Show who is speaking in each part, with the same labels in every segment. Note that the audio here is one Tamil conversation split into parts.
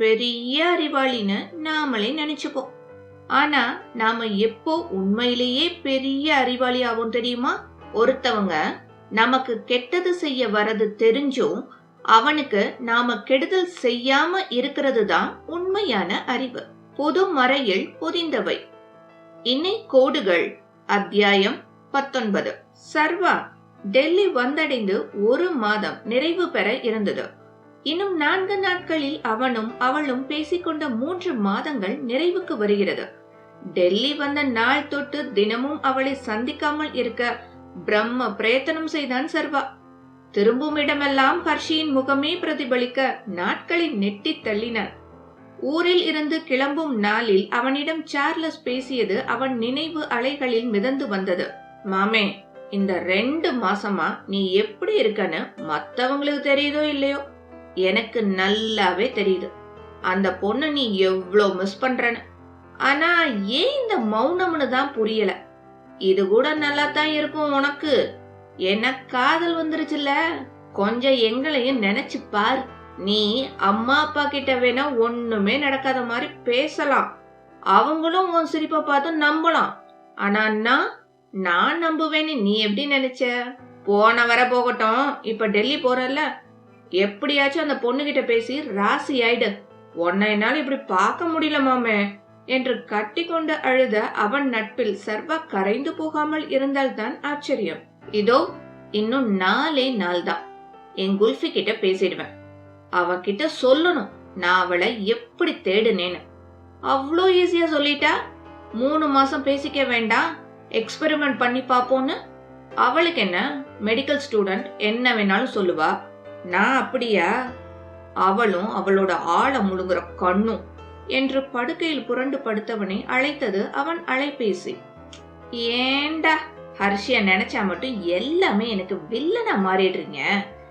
Speaker 1: பெரிய அறிவாளின்னு நாமளே நினைச்சுப்போம். ஆனா நாம எப்போ உண்மையிலேயே பெரிய அறிவாளி ஆகும் தெரியுமா? ஒருத்தவங்க நமக்கு கெட்டது செய்ய வரது தெரிஞ்சும் அவனுக்கு நாம கெடுதல் செய்யாம இருக்கிறது தான் உண்மையான அறிவு. பொது மறையில் பொதிந்தவை. இணை கோடுகள் அத்தியாயம் பத்தொன்பது. சர்வா டெல்லி வந்தடைந்து ஒரு மாதம் நிறைவு பெற இருந்தது. இன்னும் நான்கு நாட்களில் அவனும் அவளும் பேசிக்கொண்ட மூன்று மாதங்கள் நிறைவுக்கு வருகிறது. டெல்லி வந்த நாள் தொட்டு தினமும் அவளை சந்திக்காமல் இருக்க பிரம்ம பிரயத்தனம் செய்தான் சர்வா. திரும்பும் இடமெல்லாம் ஹர்ஷியின் முகமே பிரதிபலிக்க நாட்களை நெட்டி தள்ளினார். ஊரில் இருந்து கிளம்பும் நாளில் அவனிடம் சார்லஸ் பேசியது அவன் நினைவு அலைகளில் மிதந்து வந்தது. மாமே இந்த ரெண்டு மாசமா நீ எப்படி இருக்கன்னு மத்தவங்களுக்கு தெரியுதோ இல்லையோ? எனக்கு நல்லாவே தெரியுது. அந்த பொண்ணு நீ எவ்வளோ மிஸ் பண்றன்னு. ஆனா ஏன் இந்த மௌனம்னு தான் புரியல? இது கூட நல்லா தான் இருக்கும் உனக்கு. என்ன காதல் வந்துருச்சுல கொஞ்சம் எங்களையும் நினைச்சு பார். நீ அம்மா அப்பா கிட்ட வேணா ஒண்ணுமே நடக்காத மாதிரி பேசலாம். அவங்களும் உன் சிரிப்பை பார்த்து நம்பலாம். ஆனா நான் நான் நம்புவேன்னு நீ எப்படி நினைச்ச? போன வர போகட்டும். இப்ப டெல்லி போறல்ல? எப்படியாச்சும் அந்த பொண்ணுகிட்ட பேசி ராசி ஆயிடு. உன்னை என்னால் இப்படி பார்க்க முடியல மாமே என்று கட்டிக்கொண்டு அழுத அவன் நட்பில் சர்வா கரைந்து போகாமல் இருந்தால்தான் ஆச்சரியம். இதோ இன்னும் நாலே நாள் தான் என் குல்ஃபி கிட்ட பேசிடுவேன். அவகிட்ட சொல்லணும் நான் அவளை எப்படி தேடுனேன்னு. அவ்வளோ ஈஸியா சொல்லிட்டா? மூணு மாசம் பேசிக்க வேண்டாம் எக்ஸ்பெரிமெண்ட் பண்ணி பார்ப்போன்னு? அவளுக்கு என்ன? மெடிக்கல் ஸ்டூடெண்ட் என்ன வேணாலும் சொல்லுவா. நான் அப்படியா? அவளும் அவளோட ஆழ முழுங்குற கண்ணும் என்று படுக்கையில் புரண்டு படுத்தவனை அழைத்தது அவன் அலைபேசி. ஏண்டா ஹர்ஷிய நினைச்சா மட்டும் எல்லாமே எனக்கு வில்லனா மாறிடுறீங்க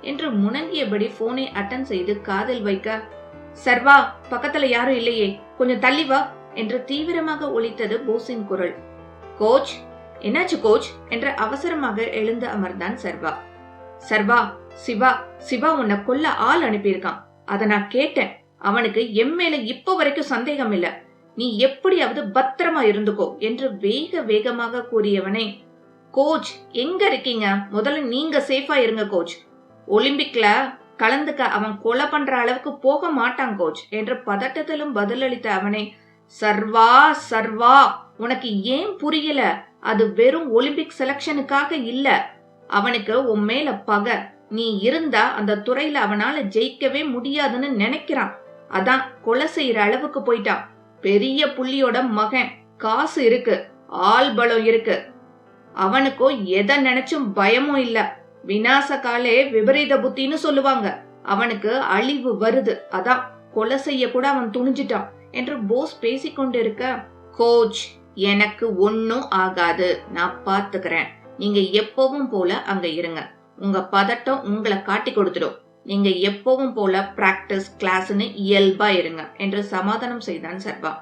Speaker 1: என்று முணங்கியபடி போனை அட்டன் செய்து காதில் வைக்க சர்வா பக்கத்துல யாரும் இல்லையே கொஞ்சம் தள்ளி வா என்று தீவிரமாக ஒலித்தது போஸின் குரல். கோச் என்னாச்சு கோச்? என்று அவசரமாக எழுந்து அமர்ந்தான் சர்வா. சர்வா சிவா சிவா உன்னை கொல்ல ஆள் அனுப்பியிருக்கான். அத நான் கேட்டேன். அவனுக்கு எம் மேல இப்ப வரைக்கும் சந்தேகம் இல்ல. நீ எப்படியாவது பத்திரமா இருந்துக்கோ என்று வேக வேகமாக கூறியவனே கோச் எங்க இருக்கீங்க? முதல்ல நீங்க சேஃபா இருங்க கோச். ஒலிம்பிக்ல கலந்துக்க அவன் கொலை பண்ற அளவுக்கு போக மாட்டான் கோச் என்று பதட்டத்திலும் பதிலளித்த அவனே சர்வா சர்வா உனக்கு ஏன் புரியல? அது வெறும் ஒலிம்பிக் செலக்ஷனுக்காக இல்ல. அவனுக்கு உன் மேல பகை. நீ இருந்தா அந்த துறையில அவனால ஜெயிக்கவே முடியாதுன்னு நினைக்கிறான். அதான் கொலை செய்யற அளவுக்கு போயிட்டான். பெரிய புள்ளியோட மகன் காசு இருக்கு ஆள் பலம் இருக்கு. அவனுக்கோ எதை நினைச்சும் பயமும் இல்ல. விநாச காலே விபரீத புத்தின்னு சொல்லுவாங்க. அவனுக்கு அழிவு வருது. அதான் கொலை செய்ய கூட அவன் துணிஞ்சிட்டான் என்று போஸ் பேசிக்கொண்டிருக்க கோச் எனக்கு ஒன்னும் ஆகாது. நான் பாத்துக்கிறேன். நீங்க எப்பவும் போல அங்க இருங்க. உங்க பதட்டம் உங்களை காட்டி கொடுத்துடும். நீங்க எப்பவும் போல பிராக்டிஸ் கிளாஸ்னு இயல்பா இருங்க என்று சமாதானம் செய்தான் சர்வா.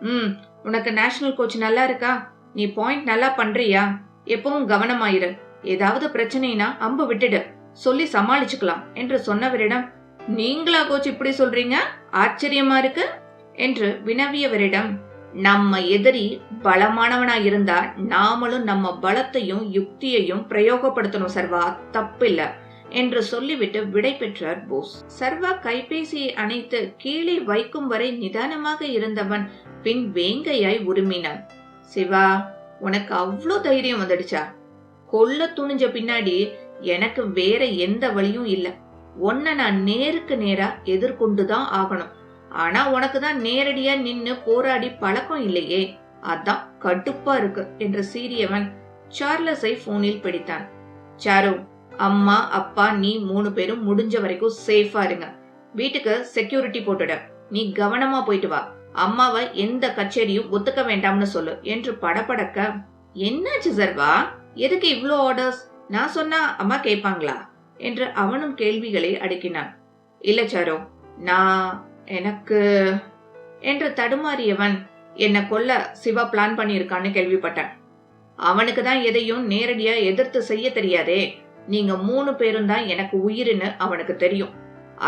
Speaker 1: ம் உனக்கு நேஷனல் கோச் நல்லா இருக்கா? நீ பாயிண்ட் நல்லா பண்றியா? எப்பவும் கவனமாயிரு. ஏதாவது பிரச்சனைனா அம்பு விட்டுடு. சொல்லி சமாளிச்சுக்கலாம் என்று சொன்னவரிடம் நீங்களா கோச் இப்படி சொல்றீங்க? ஆச்சரியமா இருக்கு? என்று வினவியவரிடம் நம்ம எதிரி பலமானவனா இருந்தா நாமளும் நம்ம பலத்தையும் யுக்தியையும் பிரயோகப்படுத்தணும் சர்வா. தப்பில்ல என்று சொல்லிவிட்டு விடை பெற்றார் போஸ். சர்வா கைபேசியை அணைத்து கீழே வைக்கும் வரை நிதானமாக இருந்தவன் பின் வேங்கையாய் உருமினான். சிவா உனக்கு அவ்வளோ தைரியம் வந்துடுச்சா? கொல்ல துணிஞ்ச பின்னாடி எனக்கு வேற எந்த வழியும் இல்லை. உன்னை நான் நேருக்கு நேரா எதிர்கொண்டுதான் ஆகணும். ஆனா உனக்கு தான் நேரடியா நின்னு போராடி பழக்கம் இல்லையே. அதான் கடுப்பா இருக்கு என்று சீரியவன் சார்லஸை போனில் பிடித்தான். சாரு அம்மா அப்பா நீ மூணு பேரும் முடிஞ்ச வரைக்கும் சேஃபா இருங்க. வீட்டுக்கு செக்யூரிட்டி போட்டுட. நீ கவனமா போயிட்டு வா. அம்மாவை எந்த கச்சேரியும் ஒத்துக்க வேண்டாம்னு சொல்லு என்று படபடக்க என்னாச்சு சர்வா? எதுக்கு இவ்ளோ ஆர்டர்ஸ் நான் சொன்னா அம்மா கேட்பாங்களா என்று அவனும் கேள்விகளை அடுக்கினான். இல்ல சாரோ நான் எனக்கு என்று தடுமாறியவன் என்னை கொல்ல சிவா பிளான் பண்ணியிருக்கான்னு கேள்விப்பட்டேன். அவனுக்கு தான் எதையும் நேரடியா எதிர்த்து செய்ய தெரியாதே. நீங்க மூணு பேரும் தான் எனக்கு உயிர்னு அவனுக்கு தெரியும்.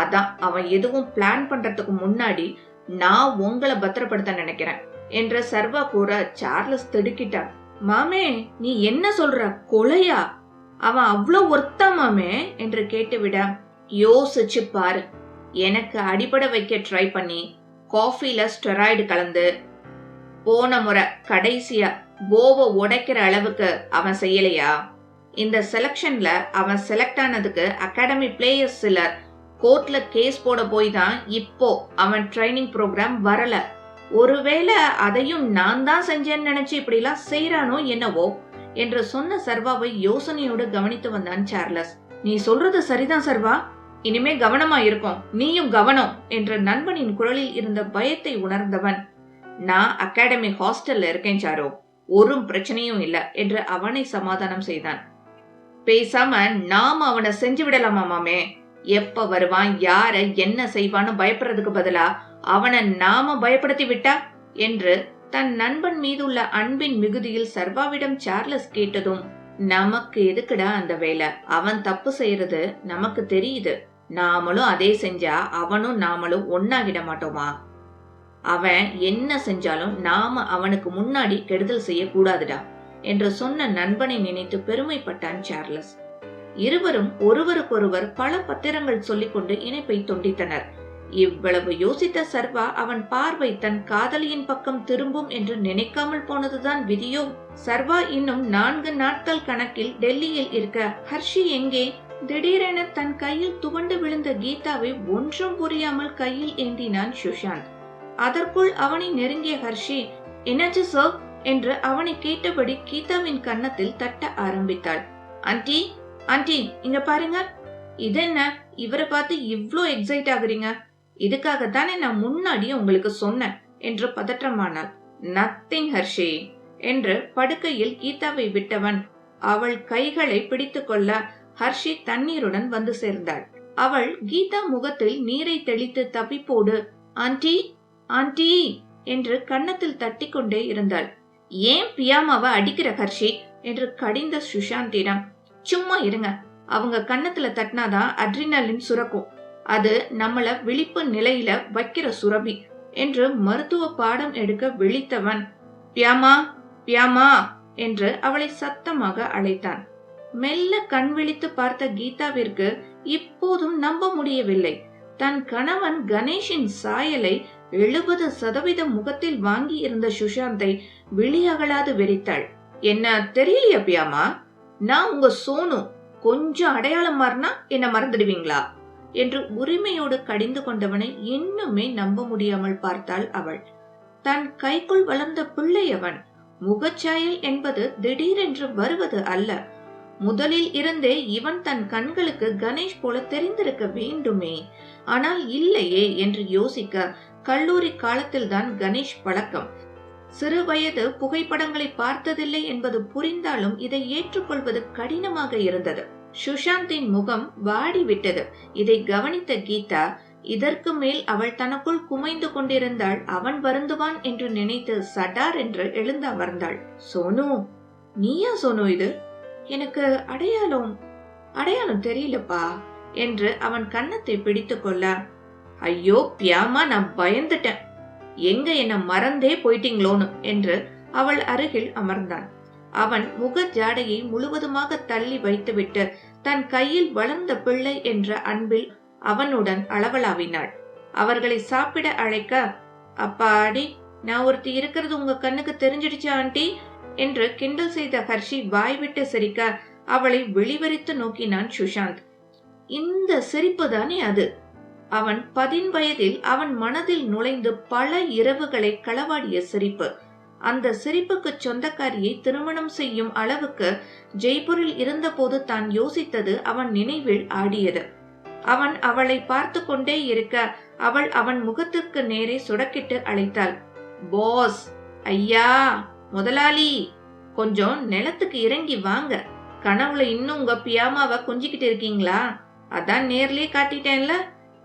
Speaker 1: அதான் அவன் எதுவும் பிளான் பண்றதுக்கு முன்னாடி நான் உங்களை பத்திரப்படுத்த நினைக்கிறேன் என்ற சர்வா கூற சார்லஸ் திடுக்கிட்டான் மாமே நீ என்ன சொல்ற? கொலையா? அவன் அவ்வளோ ஒர்த்தா மாமே? என்று கேட்டுவிட யோசிச்சு பாரு. எனக்கு அடிபட வைக்க ட்ரை பண்ணி காஃபியில் ஸ்டெராய்டு கலந்து போன முறை கடைசியா போவை உடைக்கிற அளவுக்கு அவன் செய்யலையா? இந்த செலெக்ஷனில் அவன் செலக்ட் ஆனதுக்கு அகாடமி பிளேயர்ஸ் சிலர் கோர்ட்ல கேஸ் போட போய் தான் இப்போ அவன் ட்ரைனிங் ப்ரோக்ராம் வரல. ஒருவேளை அதையும் நான் தான் செஞ்சேன்னு நினைச்சு இப்படிலாம் செய்யறானோ என்னவோ என்று சொன்ன சர்வாவை யோசனையோடு கவனித்து வந்தான் சார்லஸ். நீ சொல்றது சரிதான் சர்வா? இனிமே கவனமா இருக்கும் நீயும் கவனம் என்ற நண்பனின் குரலில் இருந்த பயத்தை உணர்ந்தவன் நான் அகாடமி ஹாஸ்டல்ல இருக்கேன் சாரோ. ஒரு பிரச்சனையும் இல்ல என்று அவனை சமாதானம் செய்தான். பேசாம நாம அவனை செஞ்சு விடலாமா மாமே? எப்ப வருவான்? யார? என்ன செய்வான்னு பயப்படுறதுக்கு பதிலா அவனை நாம பயப்படுத்தி விட்டா? என்று தன் நண்பன் மீதுள்ள அன்பின் மிகுதியில் சர்வாவிடம் சார்லஸ் கேட்டதும் நமக்கு எதுக்குடா அந்த வேலை? அவன் தப்பு செய்யறது நமக்கு தெரியுது. நாமளும் அதே செஞ்சா அவனும் நாமளும் ஒன்னாகிட மாட்டோமா? அவன் என்ன செஞ்சாலும் நாம அவனுக்கு முன்னாடி கெடுதல் செய்யக்கூடாதுடா என்று சொன்ன நண்பனை நினைத்து பெருமைப்பட்டான் சார்லஸ். இருவரும் ஒருவருக்கொருவர் பல பத்திரங்கள் சொல்லிக்கொண்டு இணைப்பை துண்டித்தனர். இவ்வளவு யோசித்த சர்வா அவன் பார்வை தன் காதலியின் பக்கம் திரும்பும் என்று நினைக்காமல் போனதுதான் விதியோ? சர்வா இன்னும் நான்கு நாட்கள் கணக்கில் டெல்லியில் இருக்க ஹர்ஷி எங்கே? திடீரென தன் கையில் துவண்டு விழுந்த கீதாவை ஒன்றும் புரியாமல் கையில் ஏந்தினான் சுஷாந்த். அதற்குள் அவனை நெருங்கிய ஹர்ஷி என்னாச்சு சார் என்று அவனை கேட்டபடி கீதாவின் கன்னத்தில் தட்ட ஆரம்பித்தாள். ஆண்டி ஆண்டி இங்க பாருங்க. இதென்ன? இவரை பார்த்து இவ்ளோ எக்ஸைட் ஆகுறீங்க. இதுக்காகத்தானே நான் முன்னாடியே உங்களுக்கு சொன்னேன் என்று பதற்றமானாள். நத்திங் ஹர்ஷி என்று படுக்கையில் கீதாவை விட்டவன் அவள் கைகளை பிடித்துக்கொள்ள ஹர்ஷி தண்ணீருடன் வந்து சேர்ந்தாள். அவள் கீதா முகத்தில் நீரை தெளித்து தப்பிப்போடு ஆண்டி ஆண்டி என்று கன்னத்தில் தட்டி கொண்டே இருந்தாள். ஏன் பியாமாவை அடிக்கிற ஹர்ஷி? என்று கடிந்த சுஷாந்திடம் சும்மா இருங்க. அவங்க கன்னத்துல தட்டினாதான் அட்ரினலின் சுரக்கும். அது நம்மள விழிப்பு நிலையில வைக்கிற சுரபி என்று மருத்துவ பாடம் எடுக்க விழித்தவன். பியாமா பியாமா என்று அவளை சத்தமாக அழைத்தான். மெல்ல கண் விழித்து பார்த்த கீதாவிற்கு இப்போதும் நம்ப முடியவில்லை. தன் கணவன் கணேஷின் சாயலை எழுபது சதவீதம் முகத்தில் வாங்கி இருந்த சுஷாந்தை விழியகலாது வெறித்தாள். என்ன தெரியலையா பியாமா? நான் உங்க சோனு. கொஞ்சம் அடையாளம் மாறினா என்ன மறந்துடுவீங்களா? என்று உரிமையோடு கடிந்து கொண்டவனை இன்னுமே நம்ப முடியாமல் பார்த்தாள் அவள். தன் கைக்குள் வளர்ந்த பிள்ளை அவன். முகச்சாயல் என்பது திடீரென்று வருவது அல்ல. முதலில் இருந்தே இவன் தன் கண்களுக்கு கணேஷ் போல தெரிந்திருக்க வேண்டுமே. ஆனால் இல்லையே என்று யோசிக்க கல்லூரி காலத்தில்தான் கணேஷ் பழக்கம். சிறு வயது புகைப்படங்களை பார்த்ததில்லை என்பது புரிந்தாலும் இதை ஏற்றுக்கொள்வது கடினமாக இருந்தது. சுஷாந்தின் முகம் வாடிவிட்டது. இதை கவனித்த கீதா இதற்கு மேல் அவள் தனக்குள் குமைந்து கொண்டிருந்தாள் அவன் வருந்துவான் என்று நினைத்து சடார் என்று எழுந்து அமர்ந்தாள். சோனு நீயா சோனு இது? எனக்கு அடையாளம் அடையாளம் தெரியலப்பா என்று அவன் கன்னத்தை பிடித்து கொள்ள. ஐயோ பியாமா நான் பயந்துட்டேன். எங்க என்ன மறந்தே போயிட்டீங்களோன்னு என்று அவள் அருகில் அமர்ந்தான். அவன் முக ஜாடையை முழுவதுமாக தள்ளி வைத்துவிட்டு தன் கையில் வளர்ந்த பிள்ளை என்ற அன்பில் அவனுடன் அளவலாவினாள். அவர்களை சாப்பிட அழைக்க அப்பாடி நான் ஒருத்தி இருக்கிறது உங்க கண்ணுக்கு தெரிஞ்சிடுச்சு ஆண்டி. என்று கிண்டல் செய்த ஹர்ஷி வாய்விட்டு சிரிக்க அவளை வெளிவரித்து நோக்கினான் சுஷாந்த். இந்த சிரிப்பு தானே அது? அவன் பதின் வயதில் அவன் மனதில் நுழைந்து பல இரவுகளை களவாடிய சிரிப்பு. அந்த சிரிப்புக்கு சொந்தக்காரியை திருமணம் செய்யும் அளவுக்கு ஜெய்ப்பூரில் இருந்தபோது தான் யோசித்தது அவன் நினைவில் ஆடியது. அவன் அவளை பார்த்து கொண்டே இருக்க அவள் அவன் முகத்திற்கு நேரே சுடக்கிட்டு அழைத்தாள். பாஸ் ஐயா! முதலாளி கொஞ்சம் நிலத்துக்கு இறங்கி வாங்க. கனவுல இன்னும் உங்க பியாமாவை கொஞ்சிக்கிட்டு இருக்கீங்களா? அதான் நேர்லயே காட்டிட்டேன்ல.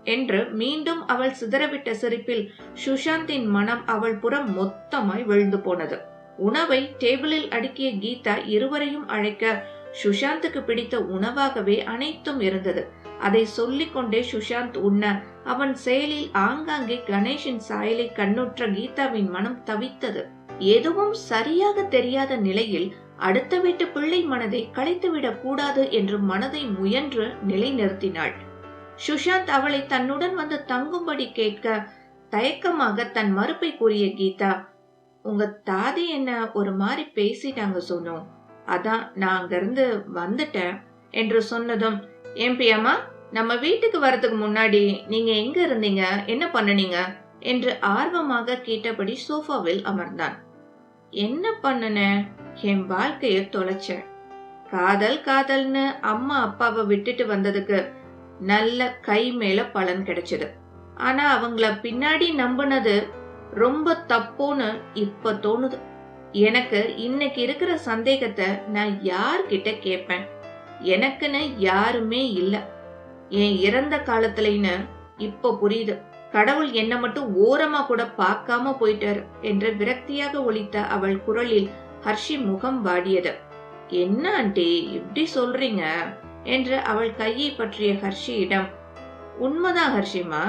Speaker 1: என்று மீண்டும் அவள் சிதறவிட்ட சிரிப்பில் சுஷாந்தின் மனம் அவள் புறம் மொத்தமாய் விழுந்து போனது. உணவை டேபிளில் அடுக்கிய கீதா இருவரையும் அழைக்க சுஷாந்துக்கு பிடித்த உணவாகவே அனைத்தும் இருந்தது. அதை சொல்லிக்கொண்டே சுஷாந்த் உண்ண அவன் செயலில் ஆங்காங்கே கணேஷின் சாயலை கண்ணுற்ற கீதாவின் மனம் தவித்தது. எதுவும் சரியாக தெரியாத நிலையில் அடுத்த வீட்டு பிள்ளை மனதை களைத்துவிடக் கூடாது என்று மனதை முயன்று நிலைநிறுத்தினாள். சுஷாந்த் அவளை தன்னுடன் வந்து தங்கும்படி கேட்க தயக்கமாக தன் மறுப்பை கூறிய கீதா உங்க தாதி என்ன ஒரு மாதிரி பேசிட்டாங்க சொன்னோம் அதான் நான் அங்கிருந்து வந்துட்டேன் என்று சொன்னதும் எம்பியம்மா நம்ம வீட்டுக்கு வரதுக்கு முன்னாடி நீங்க எங்க இருந்தீங்க? என்ன பண்ணுனீங்க? என்று ஆர்வமாக கேட்டபடி சோஃபாவில் அமர்ந்தான். என்ன பண்ணுன? என் வாழ்க்கைய தொலைச்சேன் காதல் காதல்னு அம்மா அப்பாவை விட்டுட்டு வந்ததுக்கு நல்ல கை மேல பலன் கிடைச்சது. ஆனா அவங்கள பின்னாடி நம்பினது ரொம்ப தப்போன்னு இப்ப தோணுது. எனக்கு இன்னைக்கு இருக்கிற சந்தேகத்தை நான் யார்கிட்ட கேட்பேன் எனக்குன்னு யாருமே இல்ல. என் இறந்த காலத்துலன்னு இப்ப புரியுது. கடவுள் என்ன மட்டும் ஓரமா கூட பார்க்காம போயிட்டாரு என்று விரக்தியாக ஒலித்த அவள் குரலில் ஹர்ஷி முகம் வாடியது. என்ன ஆண்டி இப்படி சொல்றீங்க? என்று அவள் கையை பற்றிய ஹர்ஷியிடம் உண்மைதான் ஹர்ஷிமா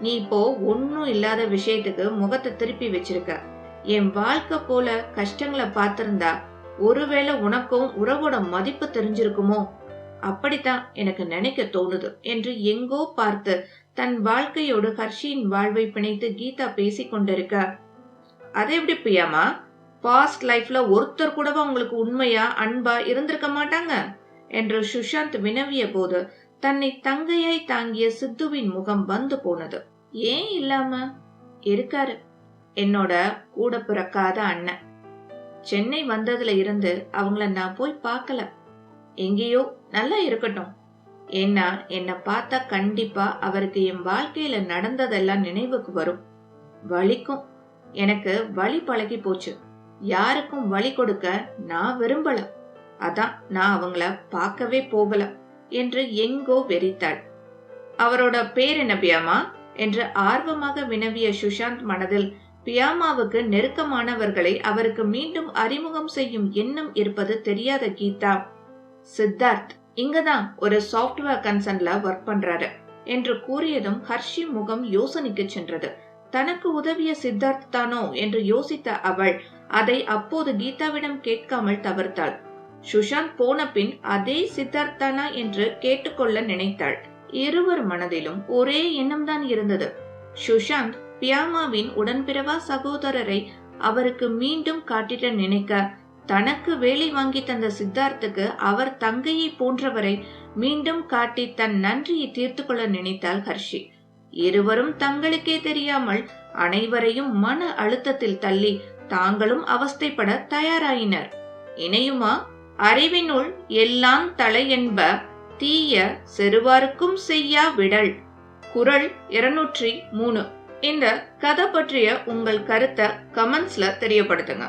Speaker 1: நீ இப்போ ஒன்னும் இல்லாத விஷயத்துக்கு முகத்தை திருப்பி வச்சிருக்க. என் வாழ்க்கை போல கஷ்டங்களை பார்த்திருந்தா ஒருவேளை உனக்கும் உறவோட மதிப்பு தெரிஞ்சிருக்குமோ? அப்படித்தான் எனக்கு நினைக்க தோணுது என்று எங்கோ பார்த்து தன் வாழ்க்கையோடு ஹர்ஷியின் வாழ்வை பிணைத்து கீதா பேசிக் கொண்டிருக்க அதை எப்படி பிரியாமா? பாஸ்ட் லைஃப்ல ஒருத்தர் கூடவா உங்களுக்கு உண்மையா அன்பா இருந்திருக்க மாட்டாங்க? என்று சுஷாந்த் வினவிய போது தன்னை தங்கையாய் தாங்கிய சித்துவின் முகம் வந்து போனது. ஏன் இல்லாம? இருக்காரு. என்னோட கூட பிறக்காத அண்ணன். சென்னை வந்ததுல இருந்து அவங்கள நான் போய் பார்க்கல. எங்கேயோ நல்லா இருக்கட்டும். ஏன்னா என்னை பார்த்தா கண்டிப்பா அவருக்கு என் வாழ்க்கையில நடந்ததெல்லாம் நினைவுக்கு வரும். வலிக்கும். எனக்கு வழி பழகி போச்சு. யாருக்கும் வழி கொடுக்க நான் விரும்பல. அதான் நான் அவங்கள பார்க்கவே போகல என்று எங்கோ வெறித்தாள். அவரோட பேர் என்ன பியாமா? என்று ஆர்வமாக வினவிய சுஷாந்த் மனதில் பியாமாவுக்கு நெருக்கமானவர்களை அவருக்கு மீண்டும் அறிமுகம் செய்யும் எண்ணம் இருப்பது தெரியாத கீதா. சித்தார்த் இங்கதான் ஒரு சாஃப்ட்வேர் கன்சர்ன்ல ஒர்க் பண்றாரு என்று கூறியதும் ஹர்ஷி முகம் யோசனைக்கு சென்றது. தனக்கு உதவிய சித்தார்த் தானோ என்று யோசித்த அவள் அதை அப்போது கீதாவிடம் கேட்காமல் தவிர்த்தாள். சுஷாந்த் போன பின் அதே சித்தார்த் தானா என்று கேட்டுக்கொள்ள நினைத்தாள். இருவர் மனதிலும் ஒரே எண்ணம்தான் இருந்தது. சுஷாந்த் பியாமாவின் உடன்பிறவா சகோதரரை அவருக்கு மீண்டும் காட்டிட நினைக்க தனக்கு வேலை வாங்கி தந்த சித்தார்த்துக்கு அவர் தங்கையை போன்றவரை மீண்டும் காட்டி தன் நன்றியை தீர்த்து கொள்ள நினைத்தாள் ஹர்ஷி. இருவரும் தங்களுக்கே தெரியாமல் அனைவரையும் மன அழுத்தத்தில் தள்ளி தாங்களும் அவஸ்தைப்பட தயாராயினர். இணையுமா? அறிவினுள் எல்லாம் தலை என்ப தீய செருவாருக்கும் செய்யா விடல். குரல் இருநூற்றி மூணு. இந்த கதை பற்றிய உங்கள் கருத்தை கமெண்ட்ஸ்ல தெரியப்படுத்துங்க.